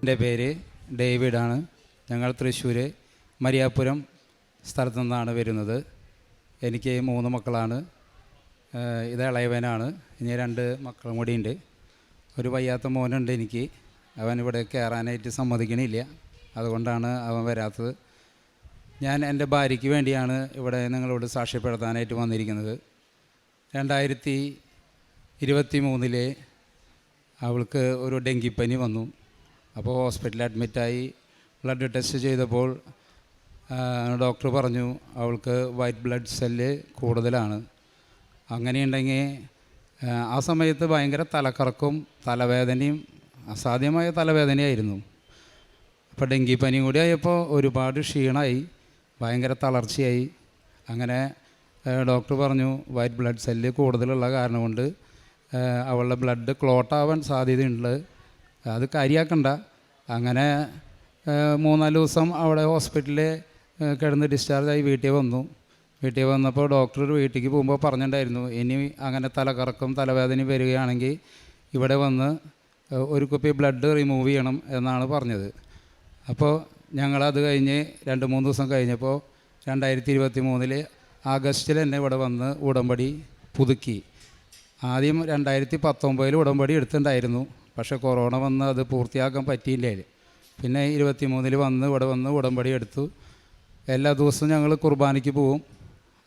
എന്റെ പേര് ഡേവിഡാണ്. ഞങ്ങൾ തൃശ്ശൂർ മരിയാപുരം സ്ഥലത്തു നിന്നാണ് വരുന്നത്. എനിക്ക് മൂന്ന് മക്കളാണ്. ഇത് ഇളയവനാണ്. ഇനി രണ്ട് മക്കളും കൂടിയുണ്ട് ഒരു വയ്യാത്ത മോനുണ്ട് എനിക്ക്. അവൻ ഇവിടെ കയറാനായിട്ട് സമ്മതിക്കണില്ല. അതുകൊണ്ടാണ് അവൻ വരാത്തത്. ഞാൻ എന്റെ ഭാര്യയ്ക്ക് വേണ്ടിയാണ് ഇവിടെ നിങ്ങളോട് സാക്ഷ്യപ്പെടുത്താനായിട്ട് വന്നിരിക്കുന്നത്. രണ്ടായിരത്തി ഇരുപത്തി മൂന്നിലെ അവൾക്ക് ഒരു ഡെങ്കിപ്പനി വന്നു. അപ്പോൾ ഹോസ്പിറ്റലിൽ അഡ്മിറ്റായി. ബ്ലഡ് ടെസ്റ്റ് ചെയ്തപ്പോൾ ഡോക്ടർ പറഞ്ഞു അവൾക്ക് വൈറ്റ് ബ്ലഡ് സെല്ല് കൂടുതലാണ്. അങ്ങനെയുണ്ടെങ്കിൽ ആ, സമയത്ത് ഭയങ്കര തലക്കറക്കും തലവേദനയും അസാധ്യമായ തലവേദനയായിരുന്നു. അപ്പോൾ ഡെങ്കിപ്പനിയും കൂടി ആയപ്പോൾ ഒരുപാട് ക്ഷീണമായി ഭയങ്കര തളർച്ചയായി. അങ്ങനെ ഡോക്ടർ പറഞ്ഞു വൈറ്റ് ബ്ലഡ് സെല്ല് കൂടുതലുള്ള കാരണം കൊണ്ട് അവളുടെ ബ്ലഡ് ക്ലോട്ടാവാൻ സാധ്യതയുണ്ട്. അത് കാര്യമാക്കണ്ട അങ്ങനെ മൂന്നാൽ ദിവസം അവിടെ ഹോസ്പിറ്റലിൽ കിടന്ന് ഡിസ്ചാർജായി വീട്ടിൽ വന്നു. വീട്ടിൽ വന്നപ്പോൾ ഡോക്ടർ വീട്ടിലേക്ക് പോകുമ്പോൾ പറഞ്ഞിട്ടുണ്ടായിരുന്നു ഇനി അങ്ങനെ തലകറക്കം തലവേദന വരികയാണെങ്കിൽ ഇവിടെ വന്ന് ഒരു കുപ്പി ബ്ലഡ് റിമൂവ് ചെയ്യണം എന്നാണ് പറഞ്ഞത്. അപ്പോൾ ഞങ്ങളത് കഴിഞ്ഞ് രണ്ട് മൂന്ന് ദിവസം കഴിഞ്ഞപ്പോൾ രണ്ടായിരത്തി ഇരുപത്തി മൂന്നിൽ ആഗസ്റ്റിൽ തന്നെ ഇവിടെ വന്ന് ഉടമ്പടി പുതുക്കി. ആദ്യം രണ്ടായിരത്തി പത്തൊമ്പതിൽ ഉടമ്പടി എടുത്തിട്ടുണ്ടായിരുന്നു. പക്ഷേ കൊറോണ വന്ന് അത് പൂർത്തിയാക്കാൻ പറ്റിയില്ലേ? പിന്നെ ഇരുപത്തി മൂന്നിൽ വന്ന് ഇവിടെ വന്ന് ഉടമ്പടി എടുത്തു. എല്ലാ ദിവസവും ഞങ്ങൾ കുർബാനയ്ക്ക് പോവും.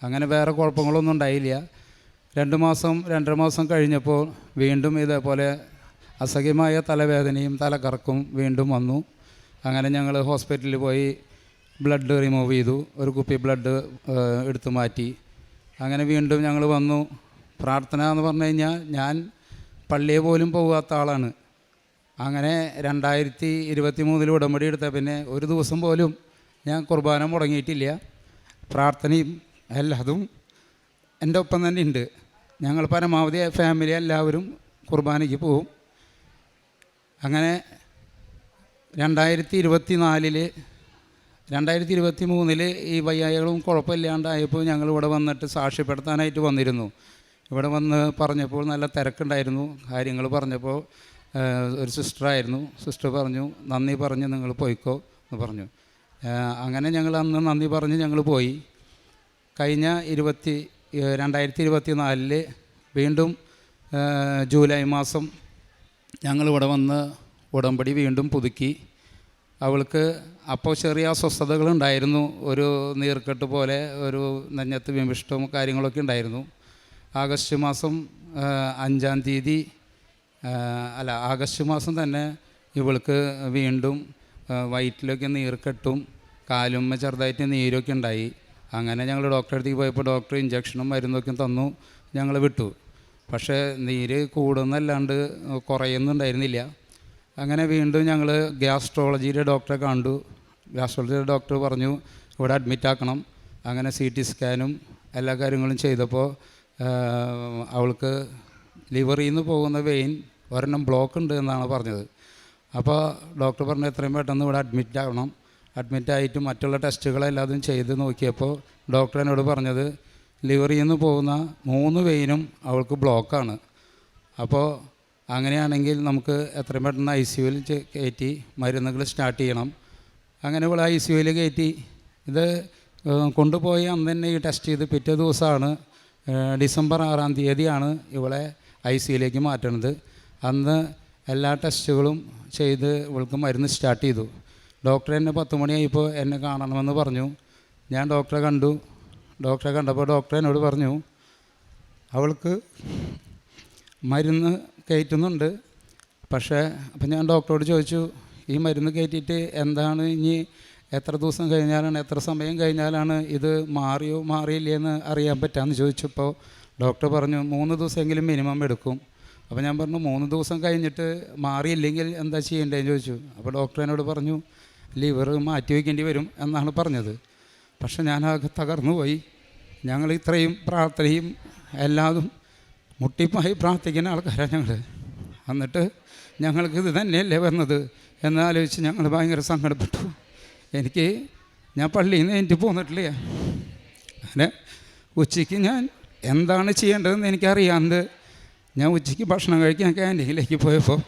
അങ്ങനെ വേറെ കുഴപ്പങ്ങളൊന്നും ഉണ്ടായില്ല. രണ്ട് മാസം രണ്ടര മാസം കഴിഞ്ഞപ്പോൾ വീണ്ടും ഇതേപോലെ അസഹ്യമായ തലവേദനയും തലകറക്കും വീണ്ടും വന്നു. അങ്ങനെ ഞങ്ങൾ ഹോസ്പിറ്റലിൽ പോയി ബ്ലഡ് റിമൂവ് ചെയ്തു. ഒരു കുപ്പി ബ്ലഡ് എടുത്തു മാറ്റി. അങ്ങനെ വീണ്ടും ഞങ്ങൾ വന്നു. പ്രാർത്ഥന എന്ന് പറഞ്ഞു കഴിഞ്ഞാൽ ഞാൻ പള്ളിയെ പോലും പോകാത്ത ആളാണ്. അങ്ങനെ രണ്ടായിരത്തി ഇരുപത്തി മൂന്നിൽ ഉടമ്പടി എടുത്ത പിന്നെ ഒരു ദിവസം പോലും ഞാൻ കുർബാന മുടങ്ങിയിട്ടില്ല. പ്രാർത്ഥനയും എല്ലാതും എന്റെ ഒപ്പം തന്നെ ഉണ്ട്. ഞങ്ങൾ പരമാവധി ഫാമിലി എല്ലാവരും കുർബാനയ്ക്ക് പോവും അങ്ങനെ രണ്ടായിരത്തി ഇരുപത്തി നാലിൽ രണ്ടായിരത്തി ഇരുപത്തി മൂന്നിൽ ഈ വയ്യായകളും കുഴപ്പമില്ലാണ്ടായപ്പോൾ ഞങ്ങൾ ഇവിടെ വന്നിട്ട് സാക്ഷ്യപ്പെടുത്താനായിട്ട് വന്നിരുന്നു. ഇവിടെ വന്ന് പറഞ്ഞപ്പോൾ നല്ല തിരക്കുണ്ടായിരുന്നു. കാര്യങ്ങൾ പറഞ്ഞപ്പോൾ ഒരു സിസ്റ്ററായിരുന്നു. സിസ്റ്റർ പറഞ്ഞു നന്ദി പറഞ്ഞ് നിങ്ങൾ പോയിക്കോ എന്ന് പറഞ്ഞു. അങ്ങനെ ഞങ്ങൾ അന്ന് നന്ദി പറഞ്ഞ് ഞങ്ങൾ പോയി. കഴിഞ്ഞ ഇരുപത്തി രണ്ടായിരത്തി ഇരുപത്തി നാലിൽ വീണ്ടും ജൂലൈ മാസം ഞങ്ങളിവിടെ വന്ന് ഉടമ്പടി വീണ്ടും പുതുക്കി. അവൾക്ക് അപ്പോൾ ചെറിയ അസ്വസ്ഥതകളുണ്ടായിരുന്നു ഒരു നീർക്കെട്ട് പോലെ ഒരു നെഞ്ഞത്ത് വിമിഷ്ടവും കാര്യങ്ങളൊക്കെ ഉണ്ടായിരുന്നു. ആഗസ്റ്റ് മാസം അഞ്ചാം തീയതി അല്ല ആഗസ്റ്റ് മാസം തന്നെ ഇവൾക്ക് വീണ്ടും വയറ്റിലൊക്കെ നീർക്കെട്ടും കാലുമ്മ ചെറുതായിട്ട് നീരൊക്കെ ഉണ്ടായി. അങ്ങനെ ഞങ്ങൾ ഡോക്ടറെ അടുത്തേക്ക് പോയപ്പോൾ ഡോക്ടർ ഇഞ്ചക്ഷനും മരുന്നൊക്കെ തന്നു ഞങ്ങൾ വിട്ടു. പക്ഷേ നീര് കൂടുന്നല്ലാണ്ട് കുറയുന്നുണ്ടായിരുന്നില്ല. അങ്ങനെ വീണ്ടും ഞങ്ങൾ ഗ്യാസ്ട്രോളജിയുടെ ഡോക്ടറെ കണ്ടു. ഗ്യാസ്ട്രോളജിയുടെ ഡോക്ടർ പറഞ്ഞു ഇവിടെ അഡ്മിറ്റ് ആക്കണം. അങ്ങനെ സി ടി സ്കാനും എല്ലാ കാര്യങ്ങളും ചെയ്തപ്പോൾ അവൾക്ക് ലിവറിൽ നിന്ന് പോകുന്ന വെയിൻ ഒരെണ്ണം ബ്ലോക്ക് ഉണ്ട് എന്നാണ് പറഞ്ഞത്. അപ്പോൾ ഡോക്ടർ പറഞ്ഞു എത്രയും പെട്ടെന്ന് ഇവിടെ അഡ്മിറ്റ് ആവണം. അഡ്മിറ്റ് ആയിട്ട് മറ്റുള്ള ടെസ്റ്റുകളെല്ലാതും ചെയ്ത് നോക്കിയപ്പോൾ ഡോക്ടർ എന്നോട് പറഞ്ഞത് ലിവറിൽ നിന്ന് പോകുന്ന മൂന്ന് വെയിനും അവൾക്ക് ബ്ലോക്കാണ് അപ്പോൾ അങ്ങനെയാണെങ്കിൽ നമുക്ക് എത്രയും പെട്ടെന്ന് ഐ സി യുവിൽ കയറ്റി മരുന്നുകൾ സ്റ്റാർട്ട് ചെയ്യണം. അങ്ങനെ ഇവിടെ ഐ സി യുവിൽ കയറ്റി ഇത് കൊണ്ടുപോയി അന്ന് തന്നെ ഈ ടെസ്റ്റ് ചെയ്ത് പിറ്റേ ദിവസമാണ് ഡിസംബർ ആറാം തീയതിയാണ് ഇവളെ ഐ സിയിലേക്ക് മാറ്റണത്. അന്ന് എല്ലാ ടെസ്റ്റുകളും ചെയ്ത് ഇവൾക്ക് മരുന്ന് സ്റ്റാർട്ട് ചെയ്തു. ഡോക്ടർ എന്നെ പത്ത് മണിയായിപ്പോൾ എന്നെ കാണണമെന്ന് പറഞ്ഞു. ഞാൻ ഡോക്ടറെ കണ്ടു. ഡോക്ടറെ കണ്ടപ്പോൾ ഡോക്ടർ എന്നോട് പറഞ്ഞു അവൾക്ക് മരുന്ന് കയറ്റുന്നുണ്ട്. പക്ഷേ അപ്പം ഞാൻ ഡോക്ടറോട് ചോദിച്ചു ഈ മരുന്ന് കയറ്റിയിട്ട് എന്താണ്? ഇനി എത്ര ദിവസം കഴിഞ്ഞാലാണ് എത്ര സമയം കഴിഞ്ഞാലാണ് ഇത് മാറിയോ മാറിയില്ലേ എന്ന് അറിയാൻ പറ്റാമെന്ന് ചോദിച്ചപ്പോൾ ഡോക്ടർ പറഞ്ഞു മൂന്ന് ദിവസമെങ്കിലും മിനിമം എടുക്കും. അപ്പോൾ ഞാൻ പറഞ്ഞു മൂന്ന് ദിവസം കഴിഞ്ഞിട്ട് മാറിയില്ലെങ്കിൽ എന്താ ചെയ്യേണ്ടതെന്ന് ചോദിച്ചു. അപ്പോൾ ഡോക്ടർ എന്നോട് പറഞ്ഞു ലിവർ മാറ്റി വയ്ക്കേണ്ടി വരും എന്നാണ് പറഞ്ഞത്. പക്ഷെ ഞാനാകെ തകർന്നു പോയി ഞങ്ങൾ ഇത്രയും പ്രാർത്ഥനയും എല്ലാതും മുട്ടിപ്പായി പ്രാർത്ഥിക്കുന്ന ആൾക്കാരാണ് ഞങ്ങൾ എന്നിട്ട് ഞങ്ങൾക്ക് ഇത് തന്നെയല്ലേ വന്നത്? എന്നാലോചിച്ച് ഞങ്ങൾ ഭയങ്കര സങ്കടപ്പെട്ടു. എനിക്ക് ഞാൻ പള്ളിയിൽ നിന്ന് എനിക്ക് പോന്നിട്ടില്ല. അങ്ങനെ ഉച്ചയ്ക്ക് ഞാൻ എന്താണ് ചെയ്യേണ്ടതെന്ന് എനിക്കറിയാണ്ട് ഞാൻ ഉച്ചയ്ക്ക് ഭക്ഷണം കഴിക്കാൻ ക്യാന്റീനിലേക്ക് പോയപ്പോൾ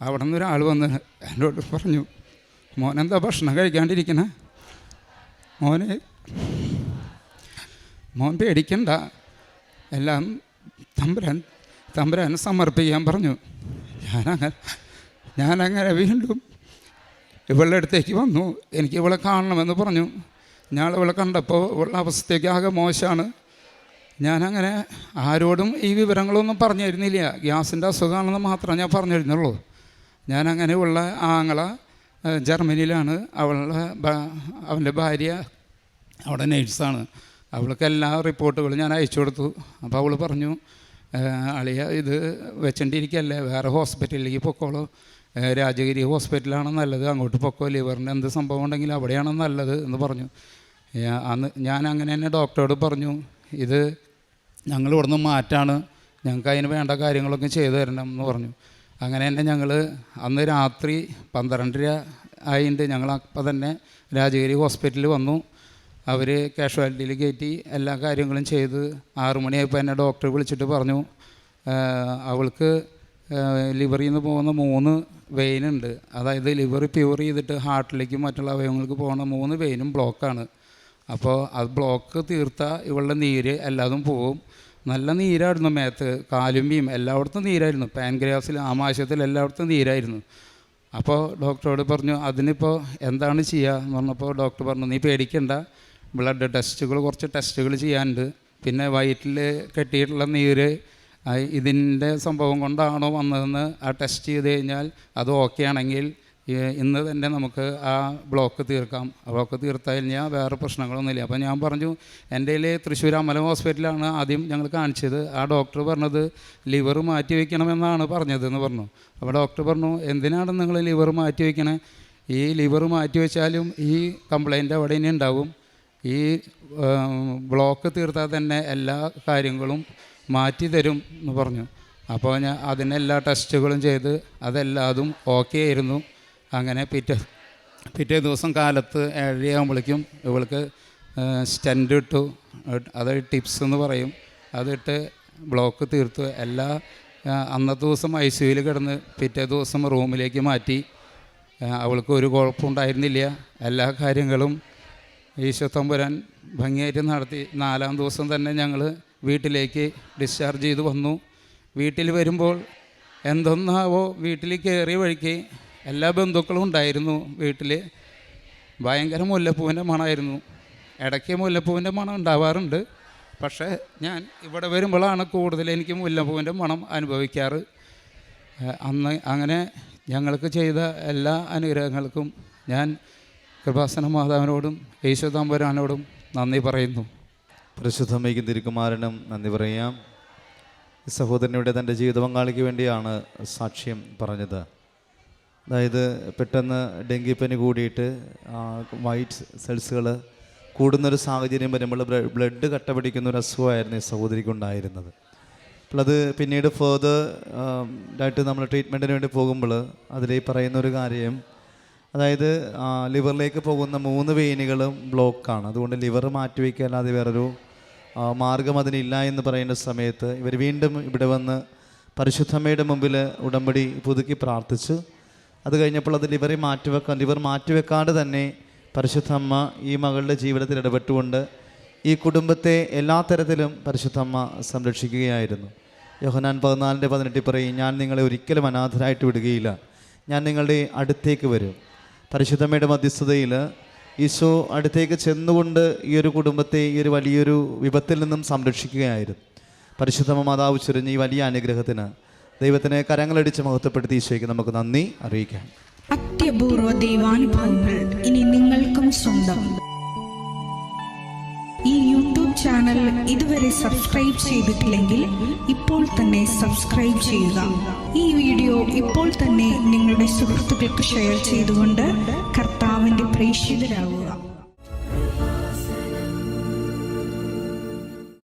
അവിടെ നിന്ന് ഒരാൾ വന്ന് എന്നോട് പറഞ്ഞു മോനെന്താ ഭക്ഷണം കഴിക്കാണ്ടിരിക്കണേ? മോനെ മോൻ പേടിക്കണ്ട. എല്ലാം തമ്പുരാൻ തമ്പുരാൻ സമർപ്പിക്കാൻ പറഞ്ഞു. ഞാനങ്ങനെ ഞാനങ്ങനെ വീണ്ടും ഇവളുടെ അടുത്തേക്ക് വന്നു. എനിക്ക് ഇവളെ കാണണമെന്ന് പറഞ്ഞു. ഞാൻ ഇവളെ കണ്ടപ്പോൾ ഇവളുടെ അവസ്ഥയ്ക്ക് ആകെ മോശമാണ്. ഞാനങ്ങനെ ആരോടും ഈ വിവരങ്ങളൊന്നും പറഞ്ഞിരുന്നില്ല. ഗ്യാസിന്റെ അസുഖമാണെന്ന് മാത്രമേ ഞാൻ പറഞ്ഞിരുന്നുള്ളൂ. അങ്ങനെ ഉള്ള ആങ്ങള ജർമ്മനിയിലാണ്. അവളുടെ അവന്റെ ഭാര്യ അവിടെ നേഴ്സാണ്. അവൾക്ക് എല്ലാ റിപ്പോർട്ടുകളും ഞാൻ അയച്ചു കൊടുത്തു. അപ്പോൾ അവൾ പറഞ്ഞു "ഏഹ്, അളിയ ഇത് വെച്ചിട്ടിരിക്കല്ലേ വേറെ ഹോസ്പിറ്റലിലേക്ക് പൊക്കോളൂ. രാജഗിരി ഹോസ്പിറ്റലാണ് നല്ലത്. അങ്ങോട്ട് പൊക്കോ ലിവറിന് എന്ത് സംഭവം ഉണ്ടെങ്കിലും അവിടെയാണ് നല്ലത് എന്ന് പറഞ്ഞു. അന്ന് ഞാൻ അങ്ങനെ തന്നെ ഡോക്ടറോട് പറഞ്ഞു ഇത് ഞങ്ങൾ ഇവിടുന്ന് മാറ്റാണ്. ഞങ്ങൾക്ക് അതിന് വേണ്ട കാര്യങ്ങളൊക്കെ ചെയ്തു തരണം എന്ന് പറഞ്ഞു. അങ്ങനെ തന്നെ ഞങ്ങൾ അന്ന് രാത്രി പന്ത്രണ്ടര ആയിട്ട് ഞങ്ങൾ അപ്പം തന്നെ രാജഗിരി ഹോസ്പിറ്റലിൽ വന്നു. അവർ കാഷ്വാലിറ്റിയിൽ കയറ്റി എല്ലാ കാര്യങ്ങളും ചെയ്ത് ആറുമണിയായപ്പോൾ എന്നെ ഡോക്ടറെ വിളിച്ചിട്ട് പറഞ്ഞു അവൾക്ക് ലിവറിൽ നിന്ന് പോകുന്ന മൂന്ന് വെയിനുണ്ട് അതായത് ലിവർ പ്യൂർ ചെയ്തിട്ട് ഹാർട്ടിലേക്കും മറ്റുള്ള അവയവങ്ങൾക്ക് പോകുന്ന മൂന്ന് വെയിനും ബ്ലോക്കാണ്. അപ്പോൾ അത് ബ്ലോക്ക് തീർത്താൽ ഇവളുടെ നീര് എല്ലാതും പോവും. നല്ല നീരായിരുന്നു മേത്ത് കാലുമ്പിയും എല്ലായിടത്തും നീരായിരുന്നു. പാൻഗ്രാസിൽ ആമാശയത്തിൽ എല്ലായിടത്തും നീരായിരുന്നു. അപ്പോൾ ഡോക്ടറോട് പറഞ്ഞു അതിനിപ്പോൾ എന്താണ് ചെയ്യുക എന്ന് പറഞ്ഞപ്പോൾ ഡോക്ടർ പറഞ്ഞു നീ പേടിക്കണ്ട. ബ്ലഡ് ടെസ്റ്റുകൾ കുറച്ച് ടെസ്റ്റുകൾ ചെയ്യാനുണ്ട്. പിന്നെ വയറ്റിൽ കെട്ടിയിട്ടുള്ള നീര് ഇതിന്റെ സംഭവം കൊണ്ടാണോ വന്നതെന്ന് ആ ടെസ്റ്റ് ചെയ്ത് കഴിഞ്ഞാൽ അത് ഓക്കെ ആണെങ്കിൽ ഇന്ന് തന്നെ നമുക്ക് ആ ബ്ലോക്ക് തീർക്കാം. ബ്ലോക്ക് തീർത്താൽ ഞാൻ വേറെ പ്രശ്നങ്ങളൊന്നുമില്ല. അപ്പോൾ ഞാൻ പറഞ്ഞു എന്റെ തൃശ്ശൂർ അമ്മല ഹോസ്പിറ്റലാണ് ആദ്യം ഞങ്ങൾ കാണിച്ചത്. ആ ഡോക്ടർ പറഞ്ഞത് ലിവർ മാറ്റി വയ്ക്കണമെന്നാണ് പറഞ്ഞതെന്ന് പറഞ്ഞു. അപ്പോൾ ഡോക്ടർ പറഞ്ഞു എന്തിനാണ് നിങ്ങൾ ലിവർ മാറ്റി വയ്ക്കണേ ഈ ലിവർ മാറ്റി വെച്ചാലും ഈ കംപ്ലൈന്റ് അവിടെ ഇനി ഉണ്ടാവും. ഈ ബ്ലോക്ക് തീർത്താൽ തന്നെ എല്ലാ കാര്യങ്ങളും മാറ്റി തരും എന്ന് പറഞ്ഞു. അപ്പോൾ ഞാൻ അതിനെല്ലാ ടെസ്റ്റുകളും ചെയ്ത് അതെല്ലാതും ഓക്കെ ആയിരുന്നു. അങ്ങനെ പിറ്റേ പിറ്റേ ദിവസം കാലത്ത് ഏഴരയാകുമ്പോഴേക്കും ഇവൾക്ക് സ്റ്റെൻഡ് ഇട്ടു. അത് ടിപ്സ് എന്ന് പറയും. അതിട്ട് ബ്ലോക്ക് തീർത്തു. എല്ലാ അന്നത്തെ ദിവസം ഐ സിയുയിൽ കിടന്ന് പിറ്റേ ദിവസം റൂമിലേക്ക് മാറ്റി. അവൾക്ക് ഒരു കുഴപ്പമുണ്ടായിരുന്നില്ല എല്ലാ കാര്യങ്ങളും ഈശോ തമ്പുരാൻ ഭംഗിയായിട്ട് നടത്തി. നാലാം ദിവസം തന്നെ ഞങ്ങൾ വീട്ടിലേക്ക് ഡിസ്ചാർജ് ചെയ്ത് വന്നു. വീട്ടിൽ വരുമ്പോൾ എന്തൊന്നാവോ വീട്ടിൽ കയറിയ വഴിക്ക് എല്ലാ ബന്ധുക്കളും ഉണ്ടായിരുന്നു വീട്ടിൽ ഭയങ്കര മുല്ലപ്പൂവിന്റെ മണമായിരുന്നു. ഇടയ്ക്ക് മുല്ലപ്പൂവിന്റെ മണം ഉണ്ടാവാറുണ്ട്. പക്ഷേ ഞാൻ ഇവിടെ വരുമ്പോഴാണ് കൂടുതൽ എനിക്ക് മുല്ലപ്പൂവിന്റെ മണം അനുഭവിക്കാറ്. അന്ന് അങ്ങനെ ഞങ്ങൾക്ക് ചെയ്ത എല്ലാ അനുഗ്രഹങ്ങൾക്കും ഞാൻ കൃപാസന മാതാവിനോടും യേശുദാമ്പരാനോടും നന്ദി പറയുന്നു. പരിശുദ്ധമ്മയ്ക്കും തിരുക്കുമാരനും നന്ദി പറയാം. സഹോദരനിവിടെ തന്റെ ജീവിത പങ്കാളിക്ക് വേണ്ടിയാണ് സാക്ഷ്യം പറഞ്ഞത്. അതായത് പെട്ടെന്ന് ഡെങ്കിപ്പനി കൂടിയിട്ട് വൈറ്റ് സെൽസുകൾ കൂടുന്നൊരു സാഹചര്യം വരുമ്പോൾ ബ്ലഡ് കട്ട പിടിക്കുന്ന ഒരു അസുഖമായിരുന്നു ഈ സഹോദരിക്ക് ഉണ്ടായിരുന്നത്. അപ്പോൾ അത് പിന്നീട് ഫേർദർ ആയിട്ട് നമ്മൾ ട്രീറ്റ്മെന്റിന് വേണ്ടി പോകുമ്പോൾ അതിൽ പറയുന്ന ഒരു കാര്യം അതായത് ലിവറിലേക്ക് പോകുന്ന മൂന്ന് വെയിനുകളും ബ്ലോക്കാണ്. അതുകൊണ്ട് ലിവർ മാറ്റി അല്ലാതെ വേറൊരു മാർഗം അതിനില്ല എന്ന് പറയുന്ന സമയത്ത് ഇവർ വീണ്ടും ഇവിടെ വന്ന് പരിശുദ്ധമ്മയുടെ മുമ്പിൽ ഉടമ്പടി പുതുക്കി പ്രാർത്ഥിച്ചു അത് കഴിഞ്ഞപ്പോൾ അത് ലിവറി മാറ്റിവെക്കാൻ ലിവർ മാറ്റിവെക്കാണ്ട് തന്നെ പരിശുദ്ധമ്മ ഈ മകളുടെ ജീവിതത്തിൽ ഇടപെട്ടുകൊണ്ട് ഈ കുടുംബത്തെ എല്ലാ തരത്തിലും പരിശുദ്ധമ്മ സംരക്ഷിക്കുകയായിരുന്നു. യോഹനാൻ പതിനാലിന്റെ പതിനെട്ടിൽ പറയും ഞാൻ നിങ്ങളെ ഒരിക്കലും അനാഥരായിട്ട് വിടുകയില്ല. ഞാൻ നിങ്ങളുടെ അടുത്തേക്ക് വരും. പരിശുദ്ധമ്മയുടെ മധ്യസ്ഥതയിൽ ഈശോ അടുത്തേക്ക് ചെന്നുകൊണ്ട് ഈ ഒരു കുടുംബത്തെ ഈ ഒരു വലിയൊരു വിപത്തിൽ നിന്നും സംരക്ഷിക്കുകയായിരുന്നു. പരിശുദ്ധമ്മ മാതാവ് ചുരിഞ്ഞ് ഈ വലിയ അനുഗ്രഹത്തിന് ദൈവത്തിന് കരങ്ങളടിച്ച് മഹത്വപ്പെടുത്തി ഈശോയ്ക്ക് നമുക്ക് നന്ദി അറിയിക്കാം. അത്യപൂർവ ദൈവാനുഭവങ്ങൾ ഇനി നിങ്ങൾക്കും സ്വന്തം. ഈ യൂട്യൂബ് ചാനൽ ഇതുവരെ സബ്സ്ക്രൈബ് ചെയ്തിട്ടില്ലെങ്കിൽ ഇപ്പോൾ തന്നെ സബ്സ്ക്രൈബ് ചെയ്യുക. ഈ വീഡിയോ ഇപ്പോൾ തന്നെ നിങ്ങളുടെ സുഹൃത്തുക്കൾക്ക് ഷെയർ ചെയ്തുകൊണ്ട് കർത്താവിന്റെ പ്രേക്ഷിതരാകുക